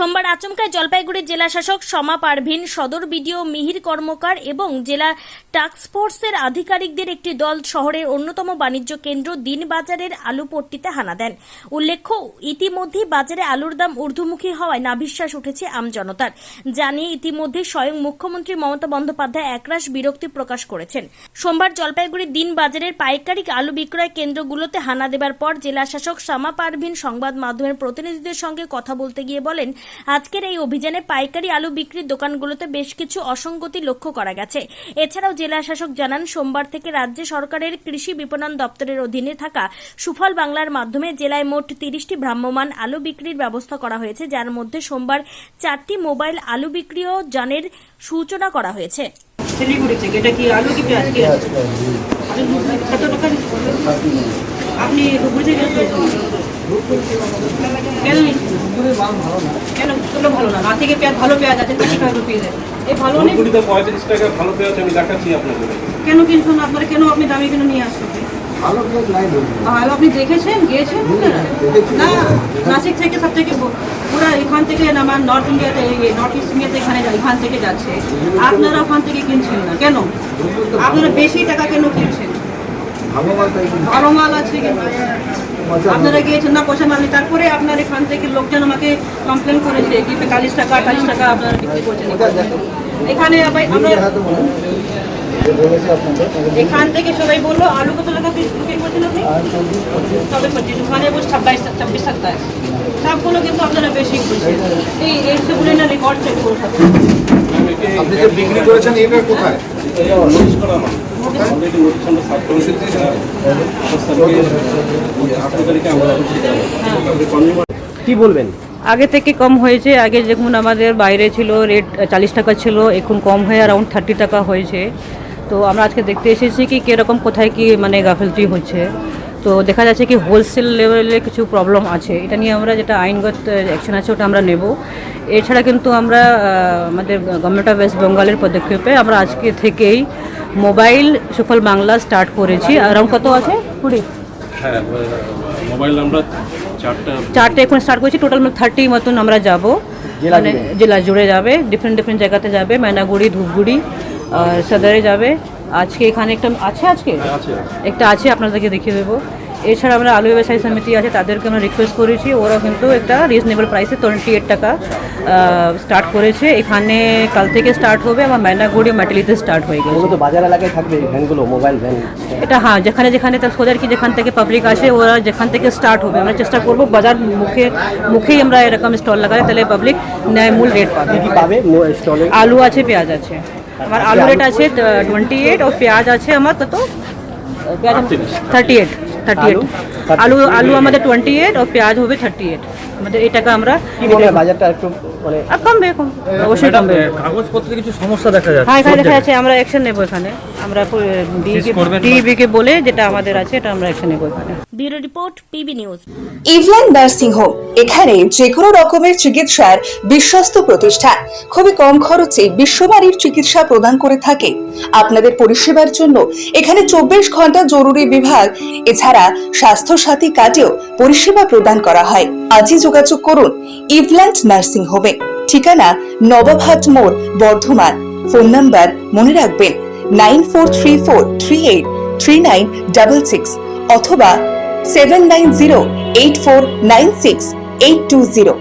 সোমবার আচমকায় জলপাইগুড়ির জেলা শাসক সমা পারভিন সদর বিডিও মিহির কর্মকার এবং জেলা টাস্কফোর্সের আধিকারিকদের একটি দল শহরের অন্যতম বাণিজ্য কেন্দ্র দিনবাজারের আলু পট্টিতে হানা দেন। উল্লেখ্য, ইতিমধ্যেই বাজারে আলুর দাম ঊর্ধ্বমুখী হওয়ায় নাভিশ্বাস উঠেছে আমজনতার জানিয়ে ইতিমধ্যে স্বয়ং মুখ্যমন্ত্রী মমতা বন্দ্যোপাধ্যায় একরাশ বিরক্তি প্রকাশ করেছেন। সোমবার জলপাইগুড়ির দিন বাজারের পাইকারি আলু বিক্রয় কেন্দ্রগুলোতে হানা দেবার পর জেলা শাসক শামা পারভিন সংবাদ মাধ্যমের প্রতিনিধিদের সঙ্গে কথা বলতে গিয়ে বলেন আজকের এই অভিযানে পাইকারি আলু বিক্রির দোকানগুলোতে বেশ কিছু অসঙ্গতি লক্ষ্য করা গেছে। এছাড়াও জেলা শাসক জানান সোমবার থেকে রাজ্য সরকারের কৃষি বিপণন দপ্তরের অধীনে থাকা সুফল বাংলার মাধ্যমে জেলায় মোট তিরিশটি ভ্রাম্যমাণ আলু বিক্রির ব্যবস্থা করা হয়েছে যার মধ্যে সোমবার চারটি মোবাইল আলু বিক্রি ও যানের সূচনা করা হয়েছে। শিলিগুড়ি থেকে এটা কি আলু কি পেঁয়াজ কি কত টাকা আপনি থেকে? ভালো পেঁয়াজ আছে কেন আপনারা কেন আপনি দামি কেন নিয়ে আসছেন আপনি দেখেছেন গিয়েছেন না নাসিক থেকে সব থেকে এখান থেকে আমার নর্থ ইন্ডিয়াতে নর্থ ইস্ট ইন্ডিয়াতে এখানে এখান থেকে যাচ্ছে আপনারা ওখান থেকে কিনছেন না। কেন? আপনারা বেশি টাকা কেন কিনছেন? ভালো আছে আপনারা গিয়েছেন না পয়সা মাল তারপরে আপনার এখান থেকে লোকজন আমাকে কমপ্লেন করেছে, কি পঁয়তাল্লিশ টাকা আটাল্লিশ টাকা আপনারা বিক্রি করছেন এখানে। এখান থেকে সবাই বলল, আলু কত টাকা বিক্রি করছেন আপনি? তবে পঁচিশ, ওখানে বলছে ছাব্বিশ ছাব্বিশ, সাতাশ। সবগুলো কিন্তু আপনারা বেশি করছেন এই না রেকর্ড চেক করে আপনি যে বিক্রি করেছেন এটা কোথায়? আঠারো তারিখে আমরা কি বলবেন? আগে থেকে কম হয়েছে আগে যেমন আমাদের বাইরে ছিল রেট চালিশ টাকা ছিল এখন কম হয়ে অ্যারাউন্ড থার্টি টাকা হয়েছে। তো আমরা আজকে দেখতে এসেছি কি কীরকম কোথায় কি মানে গাফিলতি হচ্ছে। তো দেখা যাচ্ছে কি হোলসেল লেভেলে কিছু প্রবলেম আছে। এটা নিয়ে আমরা যেটা আইনগত অ্যাকশন আছে ওটা আমরা নেব। এছাড়া কিন্তু আমরা আমাদের গভর্নমেন্ট অফ ওয়েস্ট বেঙ্গলের পদক্ষেপে আমরা আজকে থেকেই মোবাইল সুফল বাংলা স্টার্ট করেছি। আরাম কত আছে কুড়ি হ্যাঁ মোবাইল আমরা চারটা চারটে এখন স্টার্ট করেছি। টোটাল থার্টি মতন আমরা যাব। মানে জেলা জুড়ে যাবে। ডিফারেন্ট ডিফারেন্ট জায়গাতে যাবে। ম্যানাগুড়ি ধূপগুড়ি আর সদরে যাবে। আজকে এখানে একটা আছে আজকে? একটা আছে আপনাদেরকে দেখিয়ে দেবো। এছাড়া আমরা আলু ব্যবসায়ী সমিতি আছে তাদেরকে আমরা রিকোয়েস্ট করেছি। ওরাও কিন্তু একটা রিজনেবল প্রাইসে টোয়েন্টি এইট টাকা স্টার্ট করেছে। এখানে কাল থেকে স্টার্ট হবে আমার ময়নাগুড়ি মাটিলিতে স্টার্ট হয়ে গেছে। মূলত বাজার এলাকায় থাকবে ভ্যানগুলো মোবাইল ভ্যান। এটা হ্যাঁ যেখানে যেখানে তার সোজার কি যেখান থেকে পাবলিক আসে ওরা যেখান থেকে স্টার্ট হবে। আমরা চেষ্টা করব বাজার মুখে মুখেই আমরা এরকম স্টল লাগাই তাহলে পাবলিক ন্যায় মূল রেট পাবে। আলু আছে পেঁয়াজ আছে। আমার আলু রেট আছে টোয়েন্টি এইট আর পেঁয়াজ আছে আমার কত? পেঁয়াজ থার্টি এইট থার্টি এইট আলু আলু আমাদের টোয়েন্টি এইট ও পেঁয়াজ হবে থার্টি এইট আমাদের এই টাকা আমরা বাজারটা একটু মানে কমবে কম। অবশ্যই কমবে। কাগজপত্রে কিছু সমস্যা দেখা যাচ্ছে। হ্যাঁ দেখা যাচ্ছে আমরা অ্যাকশন নেব এখানে। আমরা ডিবিকে বলে যেটা আমাদের আছে এটা আমরা অ্যাকশন নেব এখানে ব্যুরো রিপোর্ট পিবি নিউজ ইভল্যান্ড নার্সিং হোম এখানে যে কোনো রকমের চিকিৎসার বিশ্বস্ত প্রতিষ্ঠান। খুবই কম খরচে বিশ্বমানের চিকিৎসা প্রদান করে থাকে। আপনাদের পরিষেবার জন্য এখানে চব্বিশ ঘণ্টা জরুরি বিভাগ এছাড়া স্বাস্থ্য সাথী কার্ডেও পরিষেবা প্রদান করা হয়। আজই যোগাযোগ করুন ইভল্যান্ড নার্সিং হোমে ঠিকানা নবাবহাট মোড় বর্ধমান। ফোন নাম্বার মনে রাখবেন nine four three four three eight three nine double six অথবা seven nine zero eight four nine six eight two zero